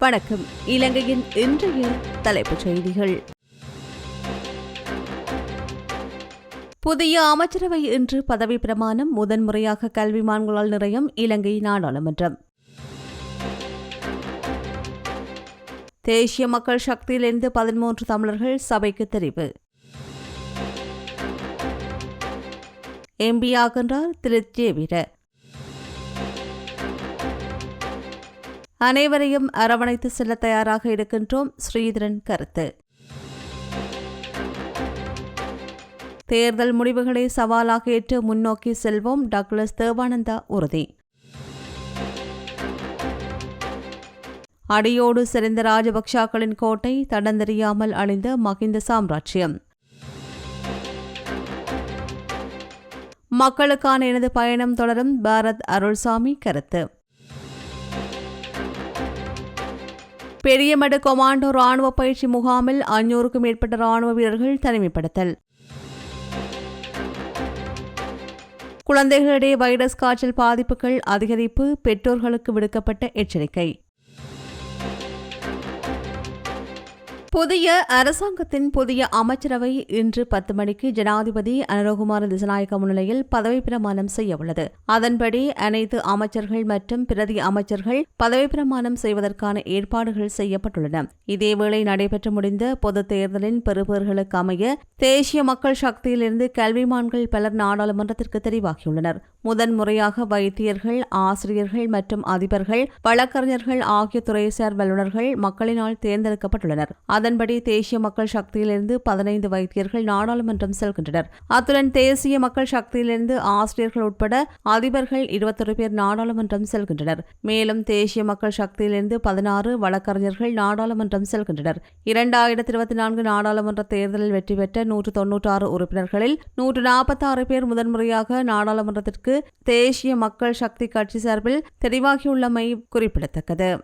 வணக்கம். இலங்கையின் இன்றைய தலைப்புச் செய்திகள். புதிய அமைச்சரவை இன்று பதவி பிரமாணம் முதன்முறையாக கல்விமான்களால் நிறையும் இலங்கை நாடாளுமன்றம். தேசிய மக்கள் சக்தியிலிருந்து பதிமூன்று தமிழர்கள் சபைக்கு தெரிவு. எம்பி ஆகின்றார் திரு வீரர் அனைவரையும் அரவணைத்து செல்ல தயாராக இருக்கின்றோம் ஸ்ரீதரன் கருத்து. தேர்தல் முடிவுகளை சவாலாக ஏற்று முன்னோக்கி செல்வோம் டக்ளஸ் தேவானந்தா உறுதி. அடியோடு சிறந்த ராஜபக்சாக்களின் கோட்டை தடந்தெறியாமல் அழிந்த மகிந்த சாம்ராஜ்யம். மக்களுக்கான எனது பயணம் தொடரும் பாரத் அருள்சாமி கருத்து. பெரியமடு கொமாண்டோ ராணுவ பயிற்சி முகாமில் அஞ்சூறுக்கும் மேற்பட்ட ராணுவ வீரர்கள் தனிமைப்படுத்தல். குழந்தைகளிடையே வைரஸ் காய்ச்சல் பாதிப்புகள் அதிகரிப்பு பெற்றோர்களுக்கு விடுக்கப்பட்ட எச்சரிக்கை. புதிய அரசாங்கத்தின் புதிய அமைச்சரவை இன்று பத்து மணிக்கு ஜனாதிபதி அனுரகுமார திசநாயக்க முன்னிலையில் பதவி பிரமாணம் செய்யவுள்ளது அதன்படி அனைத்து அமைச்சர்கள் மற்றும் பிரதி அமைச்சர்கள் பதவி பிரமாணம் செய்வதற்கான ஏற்பாடுகள் செய்யப்பட்டுள்ளன. இதேவேளை நடைபெற்று முடிந்த பொது தேர்தலின் பெறுபேறுகளுக்கு அமைய தேசிய மக்கள் சக்தியிலிருந்து கல்விமான்கள் பலர் நாடாளுமன்றத்திற்கு தெரிவாகியுள்ளனர். முதன்முறையாக வைத்தியர்கள் ஆசிரியர்கள் மற்றும் அதிபர்கள் வழக்கறிஞர்கள் ஆகிய துறைசார் வல்லுநர்கள் மக்களினால் தேர்ந்தெடுக்கப்பட்டுள்ளனர். அதன்படி தேசிய மக்கள் சக்தியிலிருந்து பதினைந்து வைத்தியர்கள் நாடாளுமன்றம் செல்கின்றனர். அத்துடன் தேசிய மக்கள் சக்தியிலிருந்து ஆசிரியர்கள் உட்பட அதிபர்கள் இருபத்தொரு பேர் நாடாளுமன்றம் செல்கின்றனர். மேலும் தேசிய மக்கள் சக்தியிலிருந்து பதினாறு வழக்கறிஞர்கள் நாடாளுமன்றம் செல்கின்றனர். இரண்டாயிரத்தி இருபத்தி நான்கு நாடாளுமன்ற தேர்தலில் வெற்றி பெற்ற நூற்று தொன்னூற்றாறு உறுப்பினர்களில் நூற்று நாற்பத்தாறு பேர் முதன்முறையாக நாடாளுமன்றத்திற்கு தேசிய மக்கள் சக்தி கட்சி சார்பில் தெரிவாகியுள்ளமை குறிப்பிடத்தக்கது.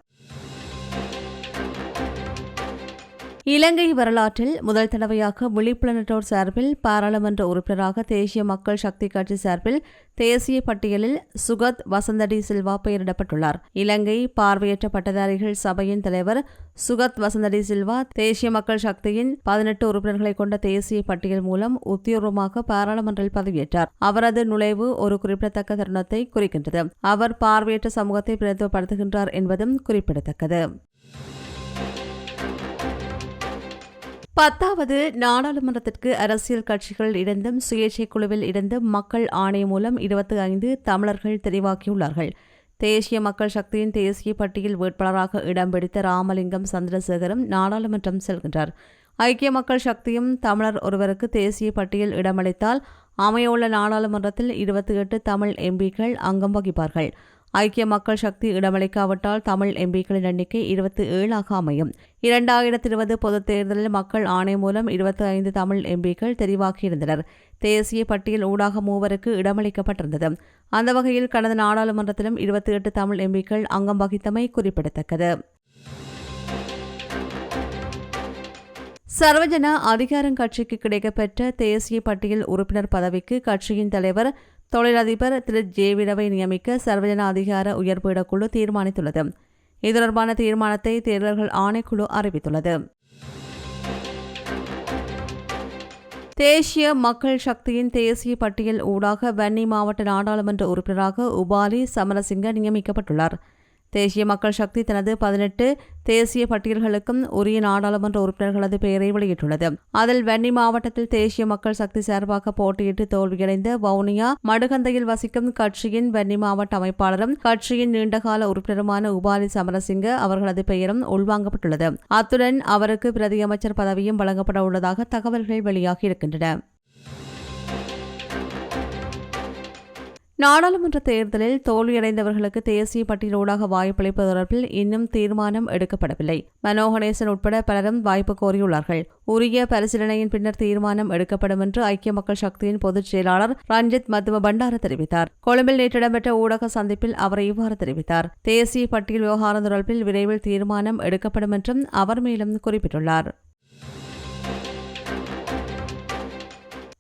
இலங்கை வரலாற்றில் முதல் தடவையாக விழிப்புணர்வோர் சார்பில் பாராளுமன்ற உறுப்பினராக தேசிய மக்கள் சக்தி கட்சி சார்பில் தேசிய பட்டியலில் சுகத் வசந்தடி சில்வா பெயரிடப்பட்டுள்ளார். இலங்கை பார்வையற்ற பட்டதாரிகள் சபையின் தலைவர் சுகத் வசந்தடி சில்வா தேசிய மக்கள் சக்தியின் பதினெட்டு உறுப்பினர்களை கொண்ட தேசிய பட்டியல் மூலம் உத்தியோகமாக பாராளுமன்றில் பதவியேற்றார். அவரது நுழைவு ஒரு குறிப்பிடத்தக்க தருணத்தை குறிக்கின்றது. அவர் பார்வையற்ற சமூகத்தை பிரதிநிதித்துவப்படுத்துகின்றார் என்பதும் குறிப்பிடத்தக்கது. பத்தாவது நாடாளுமன்றத்திற்கு அரசியல் கட்சிகள் இருந்தும் சுயேட்சை குழுவில் இருந்தும் மக்கள் ஆணையம் மூலம் இருபத்தி ஐந்து தமிழர்கள் தெரிவாக்கியுள்ளார்கள். தேசிய மக்கள் சக்தியின் தேசிய பட்டியல் வேட்பாளராக இடம் பிடித்த ராமலிங்கம் சந்திரசேகரம் நாடாளுமன்றம் செல்கின்றார். ஐக்கிய மக்கள் சக்தியும் தமிழர் ஒருவருக்கு தேசிய பட்டியல் இடமளித்தால் அமையவுள்ள நாடாளுமன்றத்தில் இருபத்தி எட்டு தமிழ் எம்பிக்கள் அங்கம் வகிப்பார்கள். ஐக்கிய மக்கள் சக்தி இடமளிக்காவிட்டால் தமிழ் எம்பிக்களின் எண்ணிக்கை இருபத்தி ஏழாக அமையும். இரண்டாயிரத்தி இருபது பொதுத் தேர்தலில் மக்கள் ஆணை மூலம் இருபத்தி ஐந்து தமிழ் எம்பிக்கள் தெரிவாகியிருந்தனர். தேசிய பட்டியல் ஊடாக மூவருக்கு இடமளிக்கப்பட்டிருந்தது. அந்த வகையில் கடந்த நாடாளுமன்றத்திலும் இருபத்தி எட்டு தமிழ் எம்பிக்கள் அங்கம் வகித்தமை குறிப்பிடத்தக்கது. சர்வஜன அதிகாரம் கட்சிக்கு கிடைக்கப்பெற்ற தேசிய பட்டியல் உறுப்பினர் பதவிக்கு கட்சியின் தலைவர் தொழிலதிபர் திரு. ஜேவிடவை நியமிக்க சர்வஜன அதிகார உயர்பீட குழு தீர்மானித்துள்ளது. இது தொடர்பான தீர்மானத்தை தேர்தல்கள் ஆணைக்குழு அறிவித்துள்ளது. தேசிய மக்கள் சக்தியின் தேசிய பட்டியல் ஊடாக வன்னி மாவட்ட நாடாளுமன்ற உறுப்பினராக உபாலி சமரசிங்க நியமிக்கப்பட்டுள்ளார். தேசிய மக்கள் சக்தி தனது பதினெட்டு தேசிய பட்டியல்களுக்கும் உரிய நாடாளுமன்ற உறுப்பினர்களது பெயரை வெளியிட்டுள்ளது. அதில் வென்னி மாவட்டத்தில் தேசிய மக்கள் சக்தி சார்பாக போட்டியிட்டு தோல்வியடைந்த வவுனியா மடுகந்தையில் வசிக்கும் கட்சியின் வென்னி மாவட்ட அமைப்பாளரும் கட்சியின் நீண்டகால உறுப்பினருமான உபாலி சமரசிங்க அவர்களது பெயரும் உள்வாங்கப்பட்டுள்ளது. அத்துடன் அவருக்கு பிரதியமைச்சர் பதவியும் வழங்கப்பட உள்ளதாக தகவல்கள் வெளியாகியிருக்கின்றன நாடாளுமன்ற தேர்தலில் தோல்வியடைந்தவர்களுக்கு தேசிய பட்டியலூடாக வாய்ப்பளிப்பது தொடர்பில் இன்னும் தீர்மானம் எடுக்கப்படவில்லை. மனோகணேசன் உட்பட பலரும் வாய்ப்பு கோரியுள்ளார்கள். உரிய பரிசீலனையின் பின்னர் தீர்மானம் எடுக்கப்படும் என்று ஐக்கிய மக்கள் சக்தியின் பொதுச் செயலாளர் ரஞ்சித் மத்துவ பண்டார தெரிவித்தார். கொழும்பில் நேற்று இடம்பெற்ற ஊடக சந்திப்பில் அவர் இவ்வாறு தெரிவித்தார். தேசிய பட்டியல் விவகாரம் தொடர்பில் விரைவில் தீர்மானம் எடுக்கப்படும் என்றும் அவர் மேலும் குறிப்பிட்டுள்ளார்.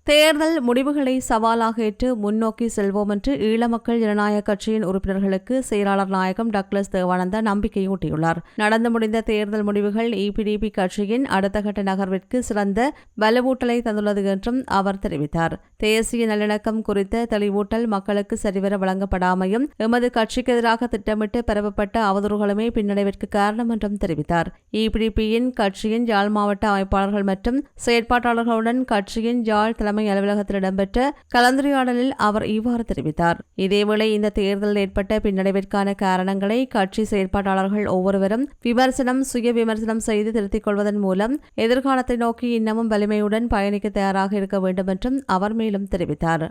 தேர்தல் முடிவுகளை சவாலாக ஏற்று முன்னோக்கி செல்வோம் என்று ஈழ மக்கள் ஜனநாயக கட்சியின் உறுப்பினர்களுக்கு செயலாளர் நாயகம் டக்ளஸ் தேவானந்தா நம்பிக்கையூட்டியுள்ளார். நடந்து முடிந்த தேர்தல் முடிவுகள் இபிடிபி கட்சியின் அடுத்த கட்ட நகர்விற்கு சிறந்த வலுவூட்டலை தந்துள்ளது என்றும் அவர் தெரிவித்தார். தேசிய நல்லிணக்கம் குறித்த தெளிவூட்டல் மக்களுக்கு சரிவர வழங்கப்படாமையும் எமது கட்சிக்கு எதிராக திட்டமிட்டு பரப்பப்பட்ட அவதூறுகளுமே பின்னடைவிற்கு காரணம் என்றும் தெரிவித்தார். இபிடிபியின் கட்சியின் யாழ் மாவட்ட அமைப்பாளர்கள் மற்றும் செயற்பாட்டாளர்களுடன் கட்சியின் யாழ் தலைமை அலுவலகத்தில் இடம்பெற்ற கலந்துரையாடலில் அவர் இவ்வாறு தெரிவித்தார். இதேவேளை இந்த தேர்தலில் ஏற்பட்ட பின்னடைவிற்கான காரணங்களை கட்சி செயற்பாட்டாளர்கள் ஒவ்வொருவரும் விமர்சனம் சுய விமர்சனம் செய்து திருத்திக் கொள்வதன் மூலம் எதிர்காலத்தை நோக்கி இன்னமும் வலிமையுடன் பயணிக்க தயாராக இருக்க வேண்டும் என்றும் அவர் மேலும் தெரிவித்தார்.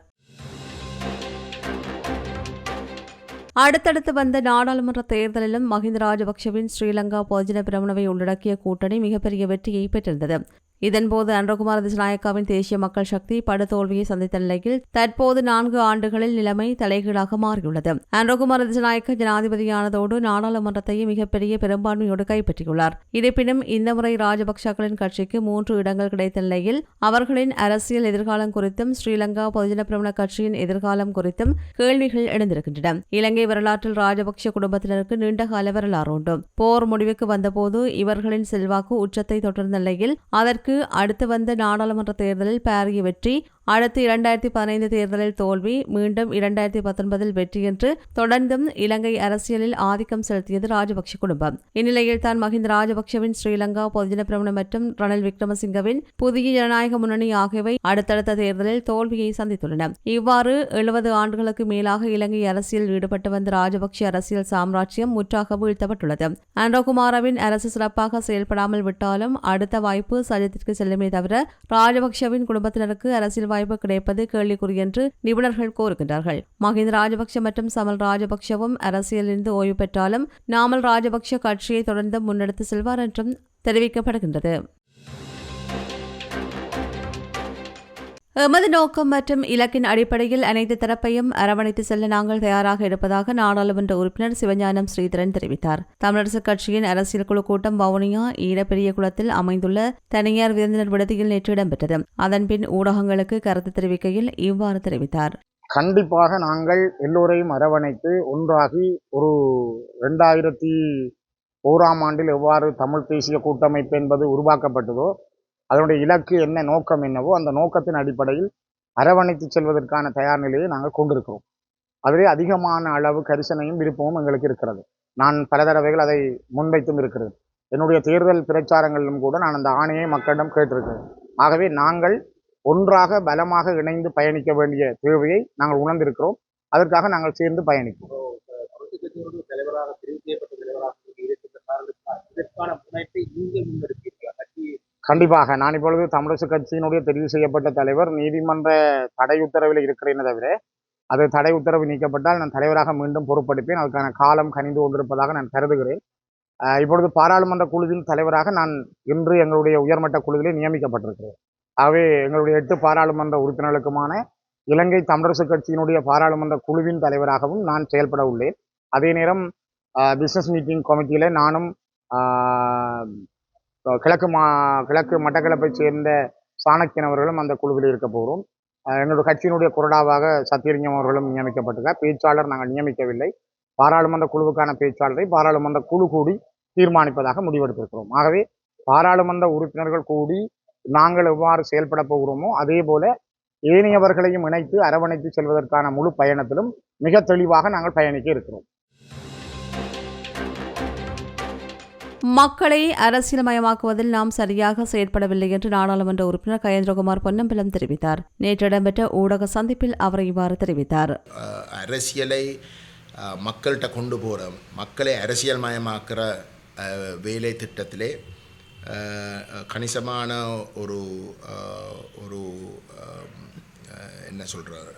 அடுத்தடுத்து வந்த நாடாளுமன்ற தேர்தலிலும் மஹிந்த ராஜபக்சவின் ஸ்ரீலங்கா பொதுஜன பிரமுனவை உள்ளடக்கிய கூட்டணி மிகப்பெரிய வெற்றியை பெற்றிருந்தது. இதன்போது அன்றகுமார திசநாயக்காவின் தேசிய மக்கள் சக்தி படுதோல்வியை சந்தித்த நிலையில் தற்போது நான்கு ஆண்டுகளில் நிலைமை தலைகீழாக மாறியுள்ளது. அன்றகுமார திசநாயக்க ஜனாதிபதியானதோடு நாடாளுமன்றத்தையும் மிகப்பெரிய பெரும்பான்மையோடு கைப்பற்றியுள்ளார். இருப்பினும் இந்த முறை ராஜபக்சாக்களின் கட்சிக்கு மூன்று இடங்கள் கிடைத்த நிலையில் அவர்களின் அரசியல் எதிர்காலம் குறித்தும் ஸ்ரீலங்கா பொதுஜன பிரமண கட்சியின் எதிர்காலம் குறித்தும் கேள்விகள் எழுந்திருக்கின்றன. இலங்கை வரலாற்றில் ராஜபக்ஷ குடும்பத்தினருக்கு நீண்டகால வரலாறு உண்டு. போர் முடிவுக்கு வந்தபோது இவர்களின் செல்வாக்கு உச்சத்தை தொடர்ந்த நிலையில் அதற்கு அடுத்து வந்த நாடாளுமன்ற தேர்தலில் பாரிய வெற்றி அடுத்து இரண்டாயிரத்தி பதினைந்து தேர்தலில் தோல்வி மீண்டும் இரண்டாயிரத்தி பத்தொன்பதில் வெற்றி என்று தொடர்ந்தும் இலங்கை அரசியலில் ஆதிக்கம் செலுத்தியது ராஜபக்ஷ குடும்பம். இந்நிலையில் தான் மஹிந்த ராஜபக்ஷவின் ஸ்ரீலங்கா பொதுஜன பிரமணம் மற்றும் ரணில் விக்ரமசிங்கவின் புதிய ஜனநாயக முன்னணி ஆகியவை அடுத்தடுத்த தேர்தலில் தோல்வியை சந்தித்துள்ளன. இவ்வாறு எழுபது ஆண்டுகளுக்கு மேலாக இலங்கை அரசியல் ஈடுபட்டு வந்த ராஜபக்ஷ அரசியல் சாம்ராஜ்யம் முற்றாக வீழ்த்தப்பட்டுள்ளது. ஆண்ட்ரோகுமாரவின் அரசு சிறப்பாக செயல்படாமல் விட்டாலும் அடுத்த வாய்ப்பு சஜித்திற்கு செல்லுமே தவிர ராஜபக்ஷவின் குடும்பத்தினருக்கு அரசியல் வாய்ப்பு கிடைப்பது கேள்விக்குறி என்று நிபுணர்கள் கோருகின்றார்கள் மஹிந்த ராஜபக்ஷ மற்றும் சமல் ராஜபக்ஷவும் அரசியலிருந்து ஓய்வு பெற்றாலும் நாமல் ராஜபக்ஷ கட்சியை தொடர்ந்து முன்னெடுத்து செல்வார் என்றும் தெரிவிக்கப்படுகின்றது. எமது நோக்கம் மற்றும் இலக்கின் அடிப்படையில் அனைத்து தரப்பையும் அரவணைத்து செல்ல நாங்கள் தயாராக இருப்பதாக நாடாளுமன்ற உறுப்பினர் சிவஞானம் ஸ்ரீதரன் தெரிவித்தார். தமிழரசுக் கட்சியின் அரசியல் குழு கூட்டம் வவுனியா ஈழப்பெரிய குளத்தில் அமைந்துள்ள தனியார் விருந்தினர் விடுதியில் நேற்று இடம்பெற்றது. அதன்பின் ஊடகங்களுக்கு கருத்து தெரிவிக்கையில் இவ்வாறு தெரிவித்தார். கண்டிப்பாக நாங்கள் எல்லோரையும் அரவணைத்து ஒன்றாகி ஒரு ரெண்டாயிரத்தி ஓராம் ஆண்டில் எவ்வாறு தமிழ் தேசிய கூட்டமைப்பு என்பது உருவாக்கப்பட்டதோ அதனுடைய இலக்கு என்ன நோக்கம் என்னவோ அந்த நோக்கத்தின் அடிப்படையில் அரவணைத்து செல்வதற்கான தயார் நிலையை நாங்கள் கொண்டிருக்கிறோம். அதிலே அதிகமான அளவு கரிசனையும் விருப்பமும் எங்களுக்கு இருக்கிறது. நான் பல தடவைகள் அதை முன்வைத்தும் இருக்கிறது என்னுடைய தேர்தல் பிரச்சாரங்களிலும் கூட நான் அந்த ஆணையை மக்களிடம் கேட்டிருக்கிறேன். ஆகவே நாங்கள் ஒன்றாக பலமாக இணைந்து பயணிக்க வேண்டிய தேவையை நாங்கள் உணர்ந்திருக்கிறோம். அதற்காக நாங்கள் சேர்ந்து பயணிக்கிறோம் தலைவராக தெரிவு செய்யப்பட்ட தலைவராக இதற்கான முனைப்பை நீங்கள் முன்னெடுப்பீர்கள் கண்டிப்பாக. நான் இப்பொழுது தமிழரசு கட்சியினுடைய தெரிவு செய்யப்பட்ட தலைவர் நீதிமன்ற தடை உத்தரவில் இருக்கிறேனே தவிர அது தடை உத்தரவு நீக்கப்பட்டால் நான் தலைவராக மீண்டும் பொறுப்பெடுப்பேன். அதுக்கான காலம் கனிந்து கொண்டிருப்பதாக நான் கருதுகிறேன். இப்பொழுது பாராளுமன்ற குழுவின் தலைவராக நான் இன்று எங்களுடைய உயர்மட்ட குழுவிலே நியமிக்கப்பட்டிருக்கிறேன். ஆகவே எங்களுடைய எட்டு பாராளுமன்ற உறுப்பினர்களுக்குமான இலங்கை தமிழரசு கட்சியினுடைய பாராளுமன்ற குழுவின் தலைவராகவும் நான் செயல்பட உள்ளேன். அதே நேரம் பிஸ்னஸ் மீட்டிங் கமிட்டியில் நானும் கிழக்கு மா கிழக்கு மட்டக்களப்பை சேர்ந்த சாணக்கியன் அவர்களும் அந்த குழுவில் இருக்க போகிறோம் எங்களுடைய கட்சியினுடைய குரடாவாக சத்தியலிங்கம் அவர்களும் நியமிக்கப்பட்டிருக்கார். பேச்சாளர் நாங்கள் நியமிக்கவில்லை. பாராளுமன்ற குழுவுக்கான பேச்சாளரை பாராளுமன்ற குழு கூடி தீர்மானிப்பதாக முடிவெடுத்திருக்கிறோம். ஆகவே பாராளுமன்ற உறுப்பினர்கள் கூடி நாங்கள் எவ்வாறு செயல்பட போகிறோமோ அதே போல ஏனையவர்களையும் இணைத்து அரவணைத்து செல்வதற்கான முழு பயணத்திலும் மிக தெளிவாக நாங்கள் பயணிக்க இருக்கிறோம். மக்களை அரசியல்மயமாக்குவதில் நாம் சரியாக செயற்படவில்லை என்று நாடாளுமன்ற உறுப்பினர் கயேந்திரகுமார் பொன்னம்பலம் தெரிவித்தார். நேற்று இடம்பெற்ற ஊடக சந்திப்பில் அவர் இவ்வாறு தெரிவித்தார். அரசியலை மக்கள்கிட்ட கொண்டு போகிற மக்களை அரசியல்மயமாக்குற மயமாக்குற வேலை திட்டத்திலே கணிசமான ஒரு ஒரு என்ன சொல்கிறார்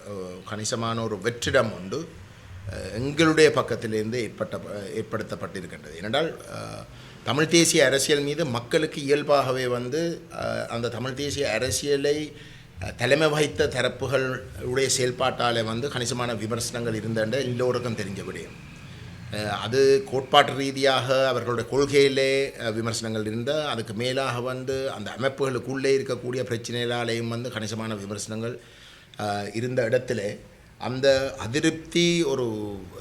கணிசமான ஒரு வெற்றிடம் உண்டு எங்களுடைய பக்கத்திலிருந்து ஏற்பட்ட ஏற்படுத்தப்பட்டிருக்கின்றது. ஏனென்றால் தமிழ் தேசிய அரசியல் மீது மக்களுக்கு இயல்பாகவே வந்து அந்த தமிழ் தேசிய அரசியலை தலைமை வகித்த தரப்புகளுடைய செயல்பாட்டால் வந்து கணிசமான விமர்சனங்கள் இருந்தன்ற எல்லோருக்கும் தெரிஞ்ச விடயம். அது கோட்பாட்டு ரீதியாக அவர்களுடைய கொள்கையிலே விமர்சனங்கள் இருந்தால் அதுக்கு மேலாக வந்து அந்த அமைப்புகளுக்குள்ளே இருக்கக்கூடிய பிரச்சனைகளாலேயும் வந்து கணிசமான விமர்சனங்கள் இருந்த இடத்துல. அந்த அதிருப்தி ஒரு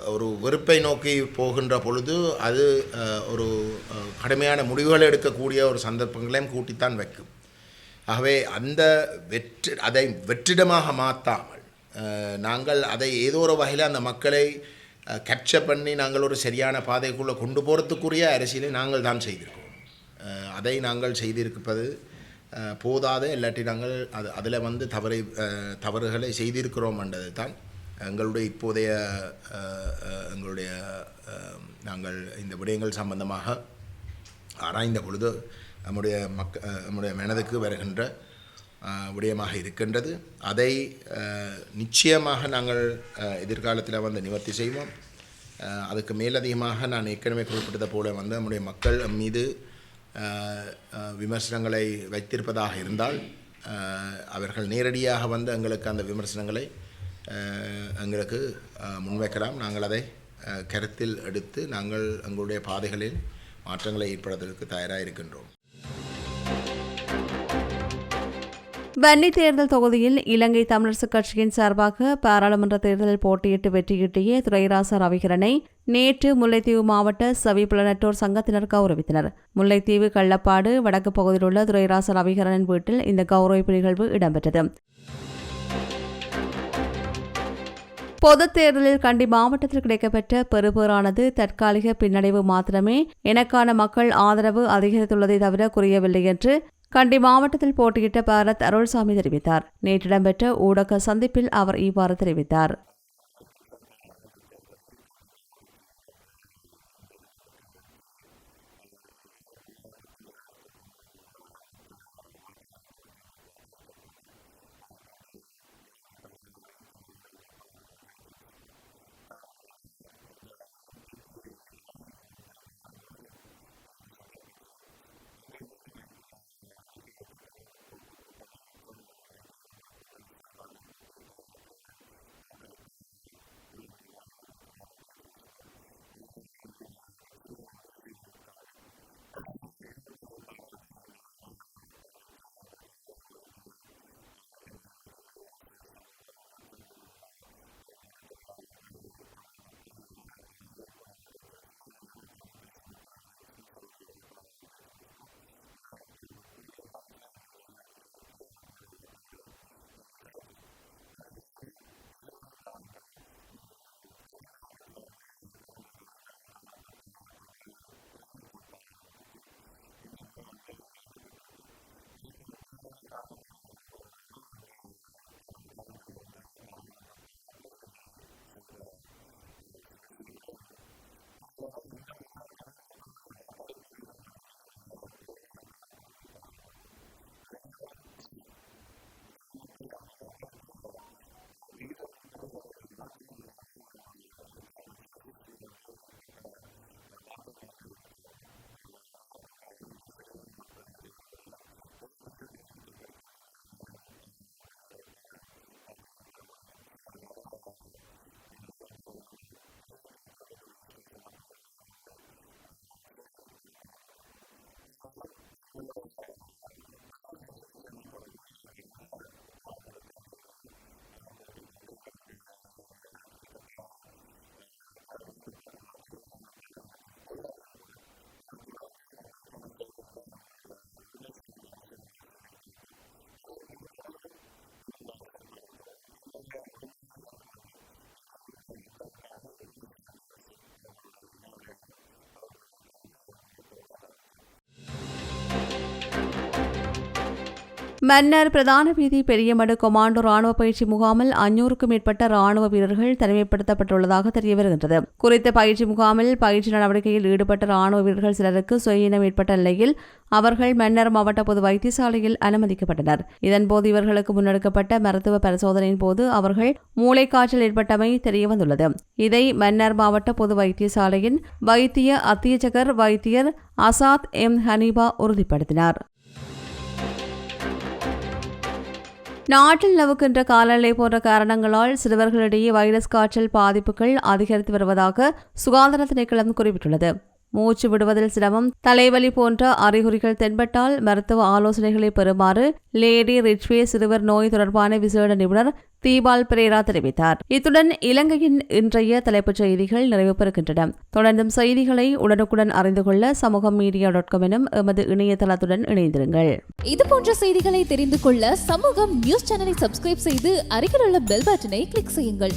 ஒரு வெறுப்பை நோக்கி போகின்ற பொழுது அது ஒரு கடுமையான முடிவுகளை எடுக்கக்கூடிய ஒரு சந்தர்ப்பங்களையும் கூட்டித்தான் வைக்கும். ஆகவே அந்த வெற்றி அதை வெற்றிடமாக மாற்றாமல் நாங்கள் அதை ஏதோ ஒரு வகையில் அந்த மக்களை கேப்சர் பண்ணி நாங்கள் ஒரு சரியான பாதைக்குள்ளே கொண்டு போகிறதுக்குரிய அரசியலை நாங்கள் தான் செய்திருக்கோம் அதை நாங்கள் செய்திருப்பது போதாது. இல்லாட்டி நாங்கள் அது அதில் வந்து தவறை தவறுகளை செய்திருக்கிறோம் என்றதை தான் எங்களுடைய இப்போதைய எங்களுடைய நாங்கள் இந்த விடயங்கள் சம்பந்தமாக ஆராய்ந்த பொழுது நம்முடைய மக்க நம்முடைய மனதுக்கு வருகின்ற விடயமாக இருக்கின்றது. அதை நிச்சயமாக நாங்கள் எதிர்காலத்தில் வந்து நிவர்த்தி செய்வோம். அதுக்கு மேலதிகமாக நான் ஏற்கனவே குறிப்பிட்டது போல வந்து நம்முடைய மக்கள் மீது விமர்சனங்களை வைத்திருப்பதாக இருந்தால் அவர்கள் நேரடியாக வந்து எங்களுக்கு அந்த விமர்சனங்களை எங்களுக்கு முன்வைக்கலாம். நாங்கள் அதை கருத்தில் எடுத்து நாங்கள் எங்களுடைய பாதைகளில் மாற்றங்களை ஏற்படுவதற்கு தயாராக இருக்கின்றோம். வன்னி தேர்தல் தொகுதியில் இலங்கை தமிழரசுக் கட்சியின் சார்பாக பாராளுமன்ற தேர்தலில் போட்டியிட்டு வெற்றியிட்டிய துரைராச ரவிகரனை நேற்று முல்லைத்தீவு மாவட்ட சவிப்புலனற்றோர் சங்கத்தினர் கௌரவித்தனர். முல்லைத்தீவு கள்ளப்பாடு வடக்கு பகுதியில் உள்ள துரைராச ரவிகரனின் வீட்டில் இந்த கௌரவிப்பு நிகழ்வு இடம்பெற்றது. பொதுத் தேர்தலில் கண்டி மாவட்டத்தில் கிடைக்கப்பெற்ற பெறுபேறானது தற்காலிக பின்னடைவு மாத்திரமே எனக்கான மக்கள் ஆதரவு அதிகரித்துள்ளதை தவிர குறையவில்லை என்று கண்டி மாவட்டத்தில் போட்டியிட்ட பாரத் அருள்சாமி தெரிவித்தார். நேற்றிடம்பெற்ற ஊடக சந்திப்பில் அவர் இவ்வாறு தெரிவித்தார். மன்னர் பிரதான வீதி பெரியமடு கொமாண்டோ ராணுவ பயிற்சி முகாமில் அஞ்சூறுக்கும் மேற்பட்ட ராணுவ வீரர்கள் தனிமைப்படுத்தப்பட்டுள்ளதாக தெரிய வருகின்றது. குறித்த பயிற்சி முகாமில் பயிற்சி நடவடிக்கையில் ஈடுபட்ட ராணுவ வீரர்கள் சிலருக்கு சுயினம் ஏற்பட்ட நிலையில் அவர்கள் மன்னர் மாவட்ட பொது வைத்தியசாலையில் அனுமதிக்கப்பட்டனர். இதன்போது இவர்களுக்கு முன்னெடுக்கப்பட்ட மருத்துவ பரிசோதனையின் போது அவர்கள் மூளைக்காய்ச்சல் ஏற்பட்டமை தெரியவந்துள்ளது இதை மன்னர் மாவட்ட பொது வைத்தியசாலையின் வைத்திய அத்தியட்சகர் வைத்தியர் அசாத் எம் ஹனீபா உறுதிப்படுத்தினார். நாட்டில் நிலவுகின்ற காலநிலை போன்ற காரணங்களால் சிறுவர்களிடையே வைரஸ் காய்ச்சல் பாதிப்புகள் அதிகரித்து வருவதாக சுகாதார திணைக்களம் குறிப்பிட்டுள்ளது. மூச்சு விடுவதில் சிரமம். தலைவலி போன்ற அறிகுறிகள் தென்பட்டால் மருத்துவ ஆலோசனைகளை பெறுமாறு லேடி ரிச்வே சிறுவர் நோய் தொடர்பான விசேட நிபுணர் தீபால் பிரேரா தெரிவித்தார். இத்துடன் இலங்கையின் இன்றைய தலைப்புச் செய்திகள் நிறைவு பெறுகின்றன. தொடர்ந்தும் செய்திகளை உடனுக்குடன் அறிந்து கொள்ள சமூகம் மீடியா டாட் காம் எனும் எமது இணையதளத்துடன் இணைந்திருங்கள். இது போன்ற செய்திகளை தெரிந்து கொள்ள சமூகம் நியூஸ் சேனலை சப்ஸ்கிரைப் செய்து அருகில் உள்ள பெல் பட்டனை கிளிக் செய்யுங்கள்.